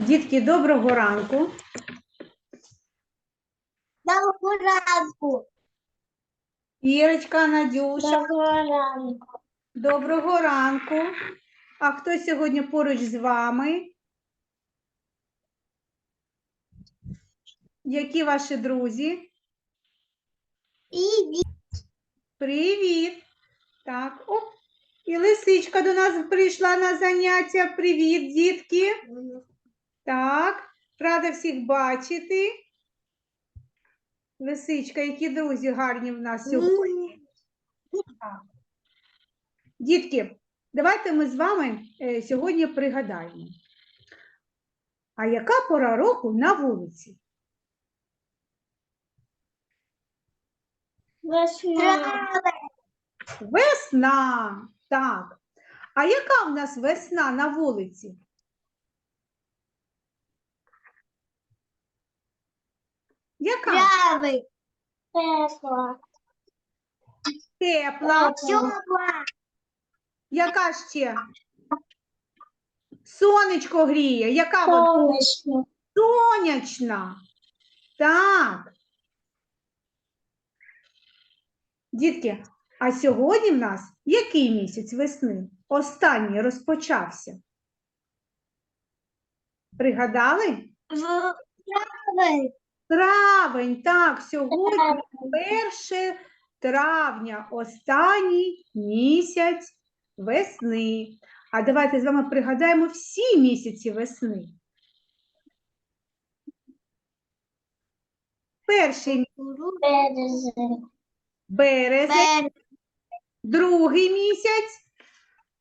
Дітки, доброго ранку. Доброго ранку. Ірочка, Надюша, Доброго ранку. доброго ранку. А хто сьогодні поруч з вами? Які ваші друзі? І Привіт. Так, оп. І лисичка до нас прийшла на заняття. Привіт, дітки. Так, рада всіх бачити. Лисичка, які друзі гарні в нас сьогодні. Так. Дітки, давайте ми з вами е, сьогодні пригадаємо. А яка пора року на вулиці? Весна. Весна. Так. А яка в нас весна на вулиці? Яка? Тепла. Тепла. Тепла. Яка ще? Сонечко гріє. Яка вона? Сонячно. Сонячна. Так. Дітки, а сьогодні в нас який місяць весни? Останній розпочався. Пригадали? Трави. Травень, так, сьогодні 1 травня, останній місяць весни. А давайте з вами пригадаємо всі місяці весни. Перший місяць Березень. другий місяць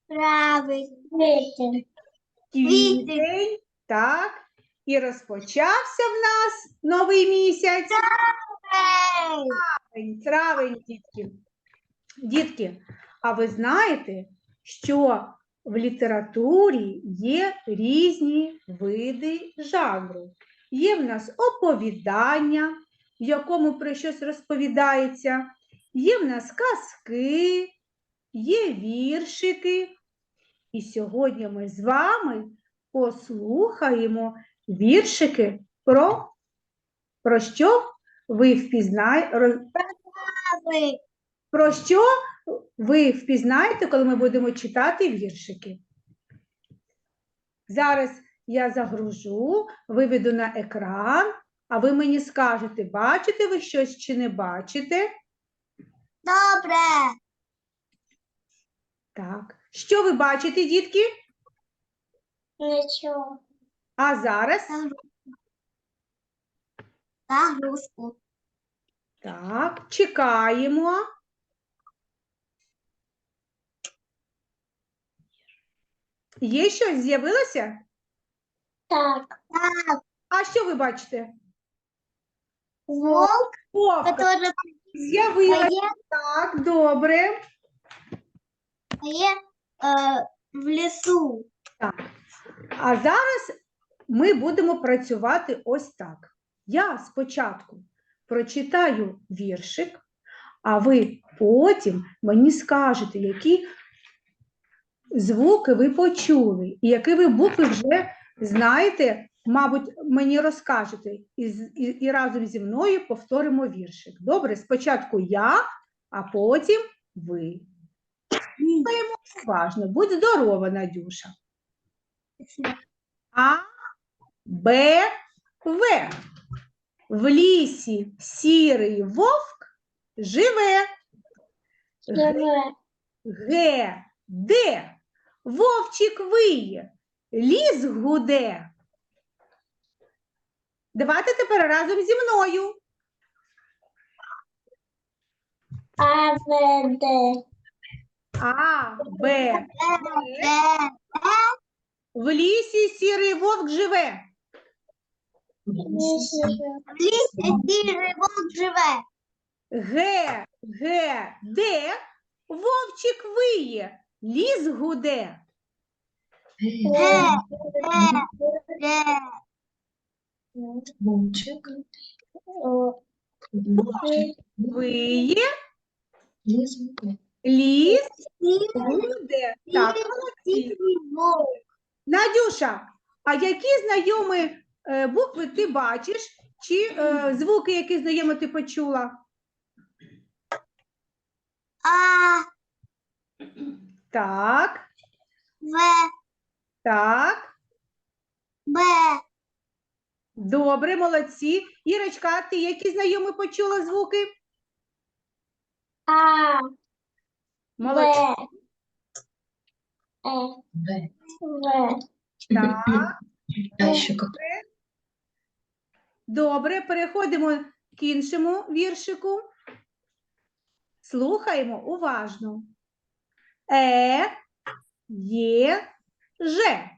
Травень. Квітень, так. І розпочався в нас новий місяць. Травень, травень, дітки. Дітки, а ви знаєте, що в літературі є різні види жанру. Є в нас оповідання, в якому про щось розповідається, є в нас казки, є віршики. І сьогодні ми з вами послухаємо віршики про, про що ви впізнаєте. Про що ви впізнаєте, коли ми будемо читати віршики? Зараз я загружу, виведу на екран, а ви мені скажете, бачите ви щось чи не бачите? Добре. Так. Що ви бачите, дітки? Нічого. А зараз? Загрузку. Так, чекаємо. Є щось з'явилося? Так. Так. А що ви бачите? Волк, который з'явилася. Так, добре. є е, в лісу. Так. А зараз ми будемо працювати ось так. Я спочатку прочитаю віршик, а ви потім мені скажете, які звуки ви почули, і які ви букви вже знаєте, мабуть, мені розкажете, і, і, і разом зі мною повторимо віршик. Добре, спочатку я, а потім ви. Слухаємо уважно. Будь здорова, Надюша. А, Б, В. В лісі сірий вовк живе. Живе. Г, Д. Вовчик виє, ліс гуде. Давайте тепер разом зі мною. А, В, Д. А, Б. Д. В лісі сірий вовк живе. Лісі сірий вовк живе. Г, Г, Д. Вовчик виє, ліс гуде. Г, Г, Д. Вовчик, Виє, ліс, ліс гуде. Так, молодці. Надюша, А які знайомі букви ти бачиш, чи е, звуки, які знайомі ти почула? А, Так, В, так. Б, Добре, молодці. Ірочка, а ти які знайомі почула звуки? А, Молодці. Е, В. В, Так. Еще как? Добре, переходимо к іншому віршику. Слухаємо уважно. Е, є, же.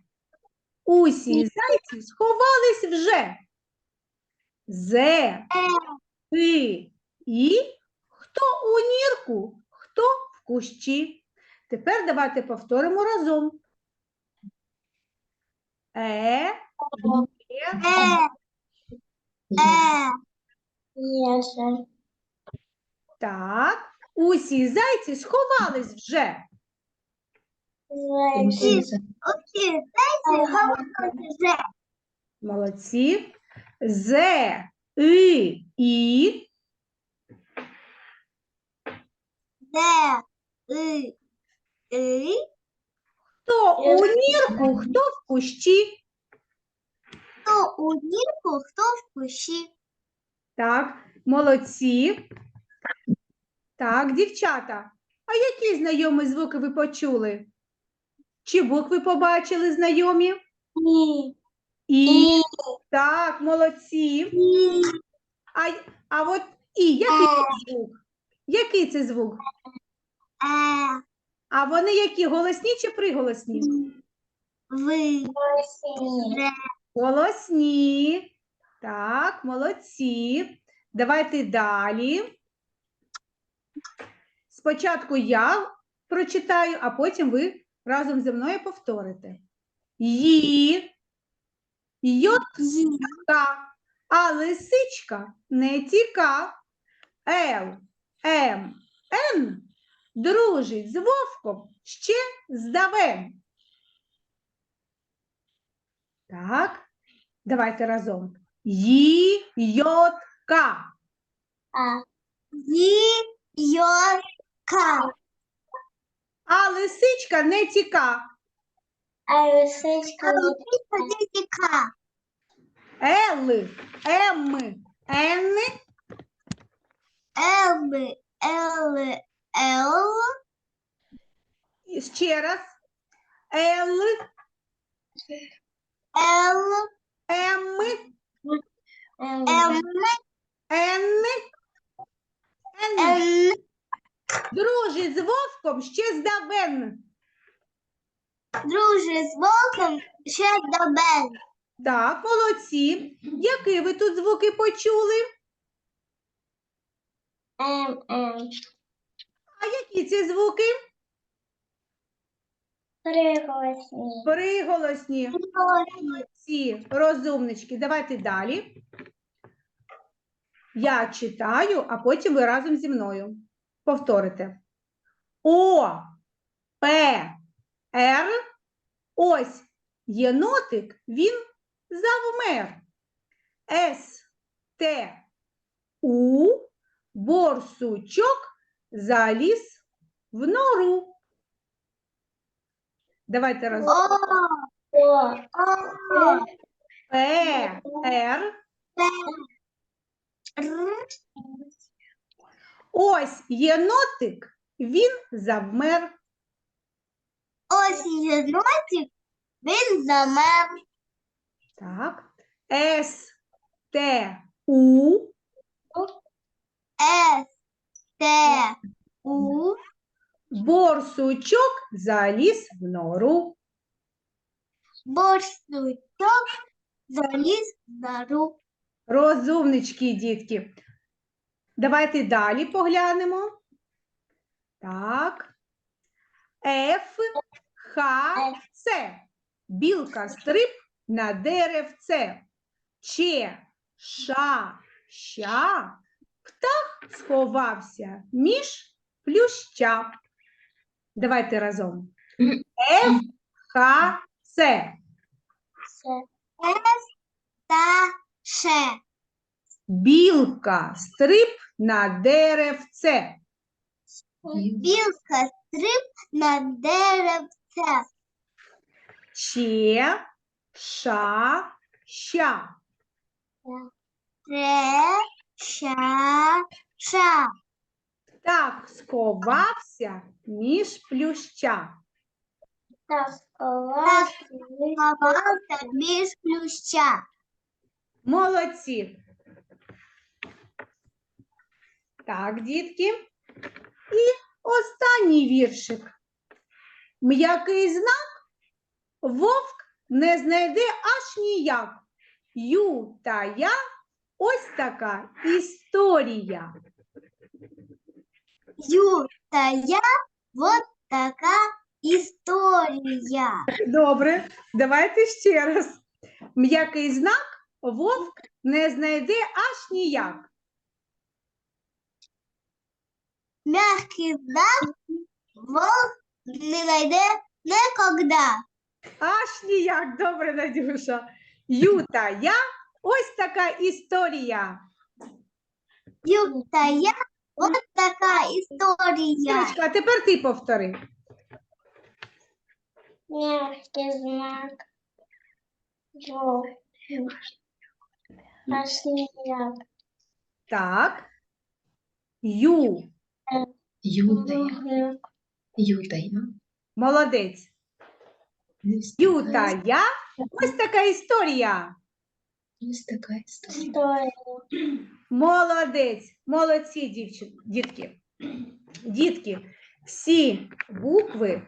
Усі зайці сховались вже. Зе, ти, і хто у нірку, хто в кущі. Тепер давайте повторимо разом. Е, є, Так, усі зайці сховались вже. Зайці. Оці зайці ховаються вже. Молодці. Зе, и, і, Де, И, И, хто у нірку, хто в кущі. Хто у нірку, хто в кущі. Так, молодці. Так, дівчата, а які знайомі звуки ви почули? Чи букви побачили знайомі? Ні. І, так, молодці. Ні. А, а от і, який це звук? Який це звук? Е, А вони які голосні чи приголосні? Ви, Ре, Голосні. Так, молодці. Давайте далі. Спочатку я прочитаю, а потім ви разом зі мною повторите. Ї, йотка, а лисичка не тіка. Л, М, Н дружить з вовком ще здавен. Так, давайте разом. Ї, йот, ка. А, Ї, Йо, Ка. А лисичка не тіка. А лисичка не Ка. Ел, М, Н, Ел, Ел, Ел, і ще раз. Л, Ел, М, М, Н, Н. Н, Дружить з вовком ще здавен. друже з волком ще до. Так, молодці. Які ви тут звуки почули? М, М. А які ці звуки? Приголосні. Приголосні. Молодці, розумнички. Давайте далі. Я читаю, а потім ви разом зі мною повторите. О, П, Р. Ось єнотик, він завмер. С, Т, У, борсучок заліз в нору. Давайте разом. О, О, П, Р. Р, Ось єнотик, він завмер. Ось єнотик, він замер. Так. С, Т, У, С, Т, У, борсучок заліз в нору. борсучок заліз на руку. Розумнички, дітки. Давайте далі поглянемо. Так. Ф, Х, С. Білка стриб на деревце. Че, ша, ща. Птах сховався між плюща. Давайте разом. Ф, Х, С. С та Ш. Білка стриб на деревце. Білка стриб на деревце. Че, ша, ща. Ре, ша, ша. Так сховався між плюща. Так, сховався між плюща. Молодці. Так, дітки. І останній віршик. М'який знак вовк не знайде аж ніяк. Ю та я ось така історія. Ю та вот така історія. Добре, давайте ще раз. М'який знак вовк не знайде аж ніяк. Мягкий знак волк не найде никогда. Аж ніяк, добре, Надюша. Ю та я ось така історія. Ю я вот така історія. Ірочка, а тепер ти повтори. Мягкий знак ніяк. Так. Ю. Ютая, ютая. Молодець. Ю та я ось така історія. Ось така історія. Молодець. Молодці, дівчин, дітки. Дітки, всі букви,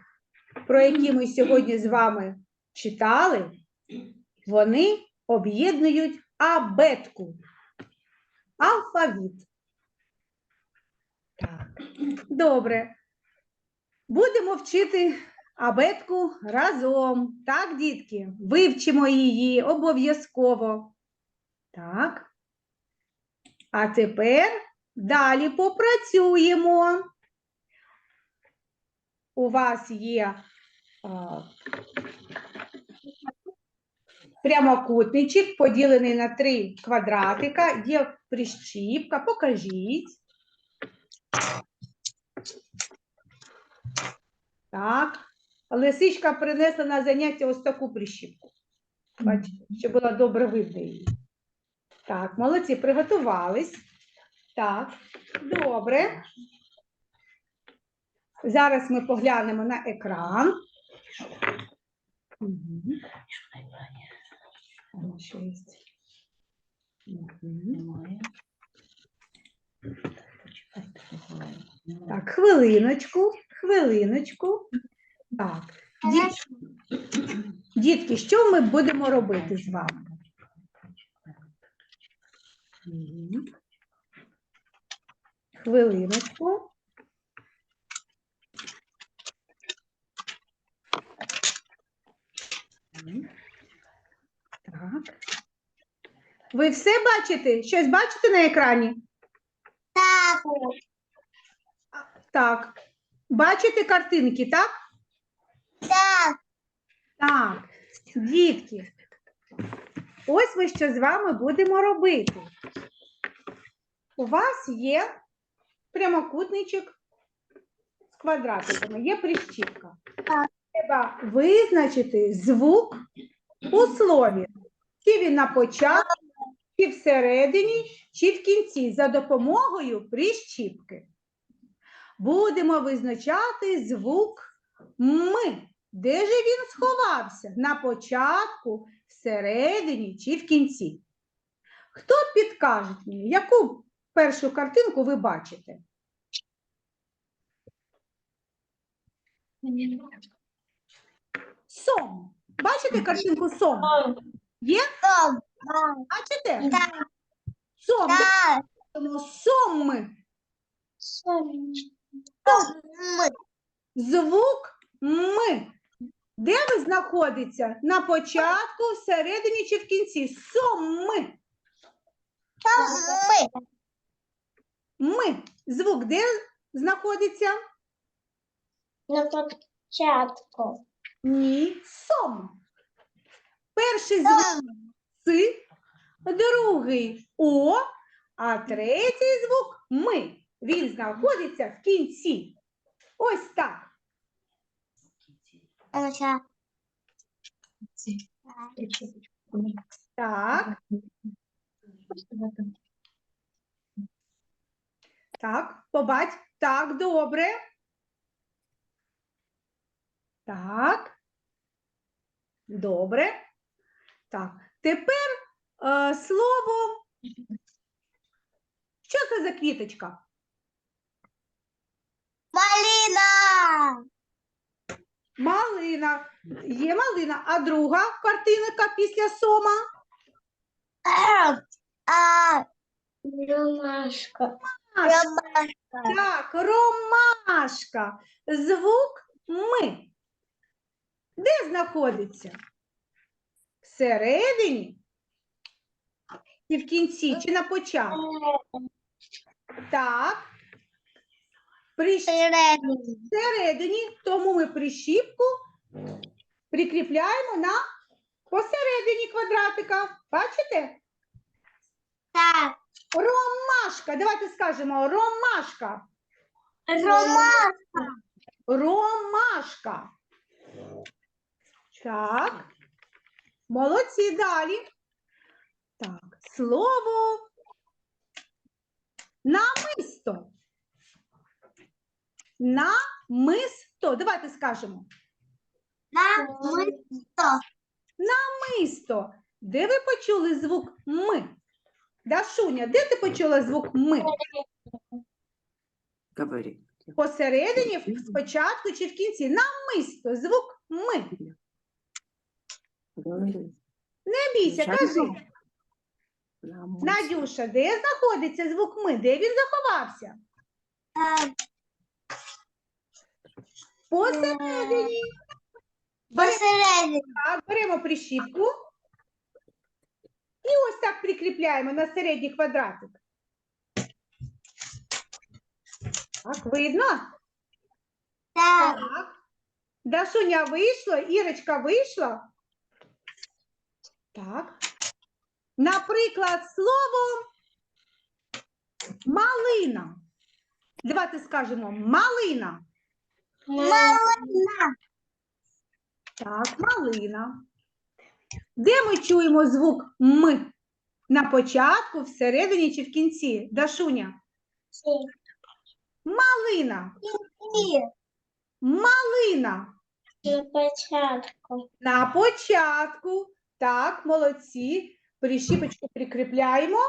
про які ми сьогодні з вами читали, вони об'єднують абетку. Алфавіт. Так, добре. Будемо вчити абетку разом. Так, дітки? Вивчимо її обов'язково. Так. А тепер далі попрацюємо. У вас є прямокутничок, поділений на три квадратика, є прищіпка, покажіть. Так. Лисичка принесла на заняття ось таку прищіпку. Бачите, щоб було добре видно її. Так, молодці, приготувались. Так, добре. Зараз ми поглянемо на екран. Так, хвилиночку, хвилиночку. Так, дітки, що ми будемо робити з вами? Хвилиночку. Так. Ви все бачите? Щось бачите на екрані? Так, Так. Бачите картинки, так? так. Так, дітки. Ось ми що з вами будемо робити. У вас є прямокутничок з квадратиками, є прищіпка. Треба визначити звук у слові. Чи він на початку, чи всередині, чи в кінці за допомогою прищіпки. Будемо визначати звук ми. Де же він сховався? На початку, всередині чи в кінці? Хто підкаже мені, яку першу картинку ви бачите? Сом. Бачите картинку сом? Є? Сом. Бачите? Так, Сом. так. Сом. Сом. Звук ми. Де ви знаходиться? На початку, всередині чи в кінці? Сом ми. Ми. Звук де знаходиться? На початку. Ні. Сом. Перший звук С, другий О, а третій звук Ми. Він знаходиться в кінці. Ось так. Так. Так, побач. Так, добре. Так. Добре. Так. Тепер е, слово. Що це за квіточка? Малина. Малина. Є малина. А друга картинка після сома? А, Ромашка. Ромашка. Так, ромашка. Звук ми. Де знаходиться? Всередині? І в кінці, чи на початку? Так. Всередині. всередині, тому ми прищіпку прикріпляємо на посередині квадратика. Бачите? Так. Ромашка. Давайте скажемо ромашка. Ромашка. Ромашка. Так. Молодці далі. Так, слово намисто. Намисто. Давайте скажемо. Намисто. Намисто. Де ви почули звук ми? Дашуня, де ти почула звук ми? Говори. Посередині, спочатку чи в кінці? Намисто. Звук ми. Говори. Не бійся, кажи. Намисто. Надюша, де знаходиться звук ми? Де він заховався? Посередині. Посередині. Так, беремо прищіпку. Прикріпляємо на середній квадратик. Так, видно? Так. Так. Дашуня вийшла, Ірочка вийшла. Так. Наприклад, слово малина. Давайте скажемо малина. Малина. Так, малина. Де ми чуємо звук М? На початку, всередині чи в кінці? Дашуня. Малина. Малина. На початку. На початку. Так, молодці. Прищіпочку прикріпляємо.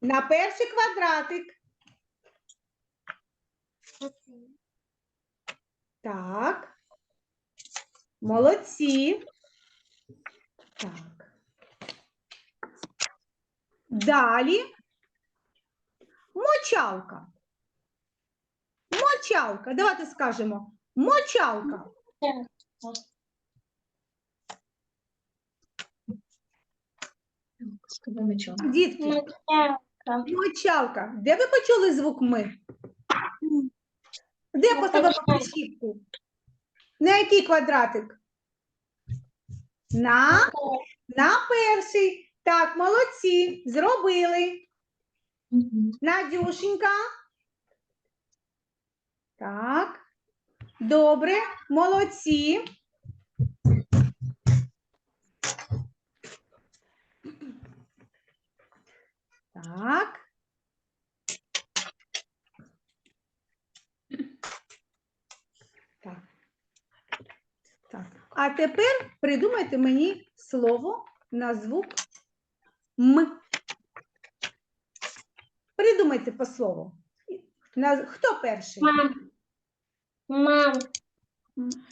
На перший квадратик. Так. Молодці. Так. Далі. Мочалка. Мочалка. Давайте скажемо. Мочалка. Дітки, мочалка. Де ви почули звук ми? Де поставили прищіпку? На який квадратик? На, на перший. Так, молодці. Зробили. Надюшенька. Так. Добре, молодці. Так. Так. А тепер придумайте мені слово на звук М. Придумайте по слову. На... Хто перший? Мам. Мам.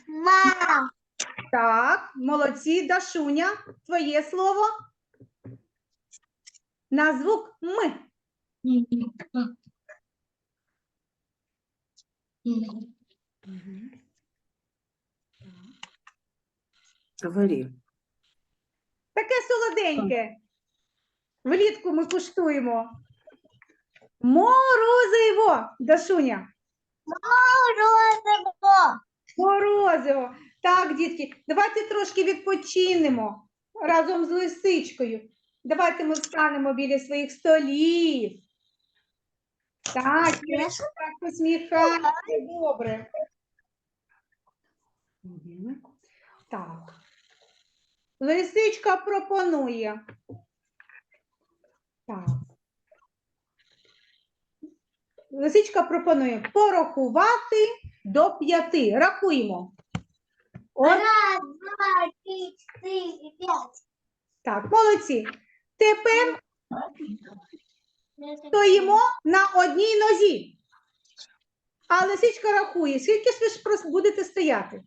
Мам. Так, молодці, Дашуня, твоє слово. На звук М. Мгм. А. Мгм. Говори. Таке солоденьке. Влітку ми куштуємо. Морозиво, Дашуня. Морозиво. Морозиво. Так, дітки, давайте трошки відпочинемо разом з лисичкою. Давайте ми встанемо біля своїх столів. Так, Ірочка, так посміхається, добре. Так. Лисичка пропонує. Так. Лисичка пропонує порахувати до п'яти. Рахуємо. Раз, два, три, четыре, пять. так, молодці. Тепер стоїмо на одній нозі. А лисичка рахує, скільки ж ви будете стояти?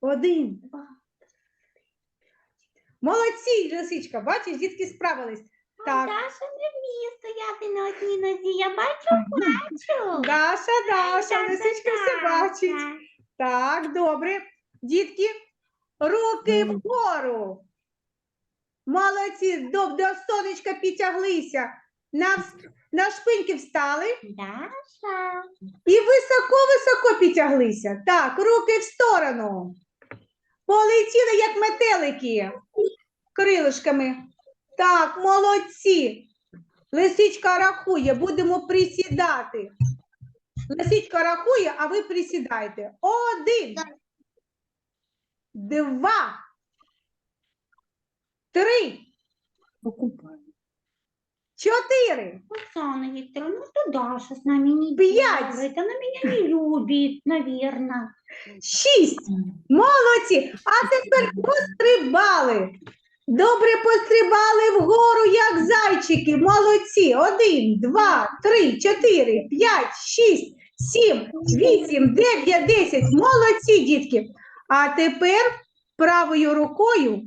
Один, два. Молодці, лисичка, бачиш, дітки справились. Так, Даша не вміє стояти на одній нозі. Я бачу, бачу. Даша, Даша, лисичка все бачить. Так, добре. Дітки, руки вгору. Молодці, до, до сонечка підтяглися. На, вс- на шпиньки встали Даша. і високо-високо підтяглися. Так, руки в сторону. Полетіли, як метелики, крилишками. Так, молодці. Лисичка рахує, будемо присідати. Лисичка рахує, а ви присідайте. Один, два, три, Покупаем. Чотири, Оксана Викторовна, ну то Даша с нами не Пять. делает. Она меня не любит, наверное. шість. Молодці. А тепер пострибали. Добре пострибали вгору, як зайчики. Молодці. Один, два, три, чотири, п'ять, шість, сім, вісім, дев'ять, десять. Молодці, дітки. А тепер правою рукою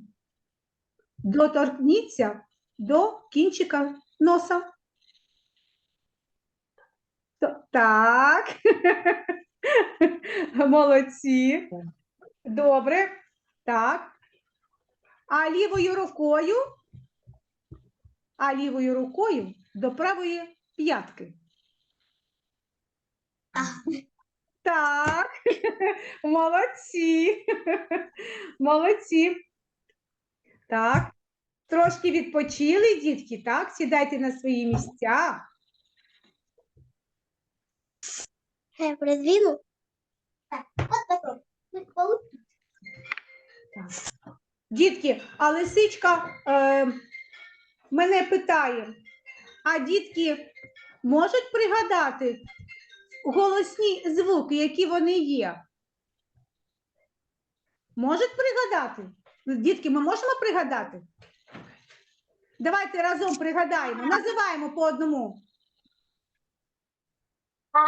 доторкніться до кінчика носа. Так. Молодці. Добре. Так. А лівою рукою, а лівою рукою до правої п'ятки. Так. Молодці. Молодці. Так. Трошки відпочили, дітки, так? Сідайте на свої місця. Я продвину. Так, вот такой. Ну. Дітки, а лисичка е, мене питає, а дітки можуть пригадати голосні звуки, які вони є? Можуть пригадати? Дітки, ми можемо пригадати? Давайте разом пригадаємо, називаємо по одному. А,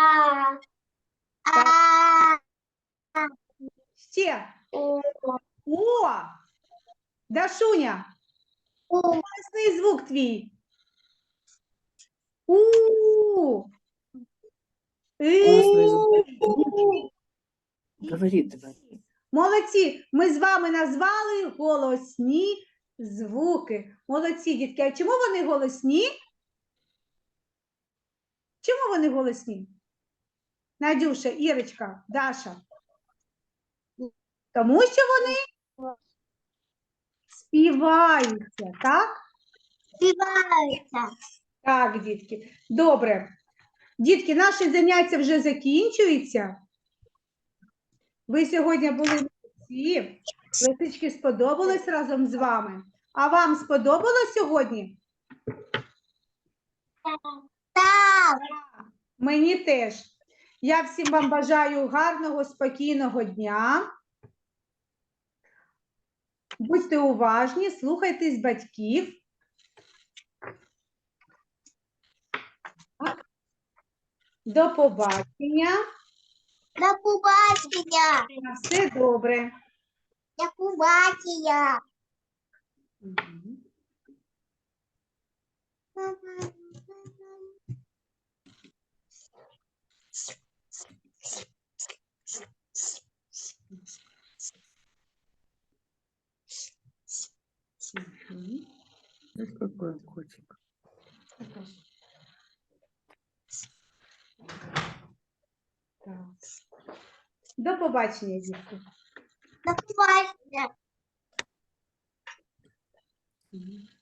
а, Ще. о! Дашуня, о. голосний звук твій. У. Говори, давай. Молодці, ми з вами назвали голосні звуки. Молодці, дітки. А чому вони голосні? Чому вони голосні? Надюша, Ірочка, Даша. Тому що вони співаються, так? Співається. Так, дітки. Добре. Дітки, наші заняття вже закінчуються. Ви сьогодні були молодці. Лисички сподобались разом з вами. А вам сподобалось сьогодні? Так. Мені теж. Я всім вам бажаю гарного, спокійного дня. Будьте уважні, слухайтесь батьків. До побачення. До побачення. На все добре. Побачення. Мгм. Какой котик? Так. До побачення, дітки. До побачення. Мгм.